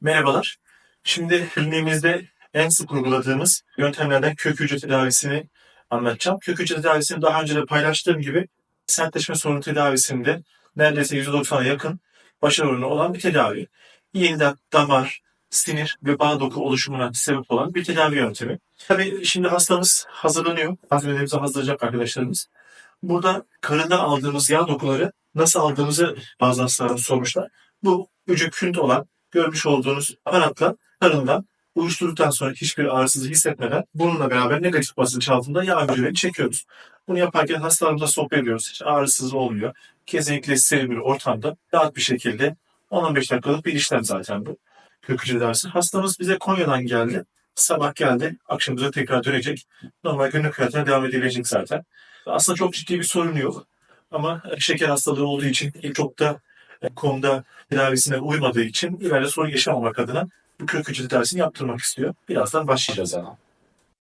Merhabalar. Şimdi kliniğimizde en sık uyguladığımız yöntemlerden kök hücre tedavisini anlatacağım. Kök hücre tedavisini daha önce de paylaştığım gibi sertleşme sorunu tedavisinde neredeyse %90'a yakın başarılı oranı olan bir tedavi. Yeniden damar, sinir ve bağ doku oluşumuna sebep olan bir tedavi yöntemi. Tabii şimdi hastamız hazırlanıyor. Hazmelerimizi hazırlayacak arkadaşlarımız. Burada karından aldığımız yağ dokuları nasıl aldığımızı bazı hastalarımız sormuşlar. Bu ucu künt olan görmüş olduğunuz aparatla karından uyuşturduktan sonra hiçbir ağrısızlık hissetmeden bununla beraber negatif basınç altında yağ hücrelerini çekiyoruz. Bunu yaparken hastalarımıza sohbet ediyoruz. Hiç ağrısız olmuyor. Kesinlikle steril bir ortamda rahat bir şekilde 10-15 dakikalık bir işlem zaten bu. Kök hücre tedavisi. Hastamız bize Konya'dan geldi. Sabah geldi. Akşam bize tekrar dönecek. Normal günlük hayatına devam edilecek zaten. Aslında çok ciddi bir sorun yok. Ama şeker hastalığı olduğu için çok da e, konuda tedavisine uymadığı için ileride sorun yaşamamak adına bu kök hücre tedavisini yaptırmak istiyor. Birazdan başlayacağız yani.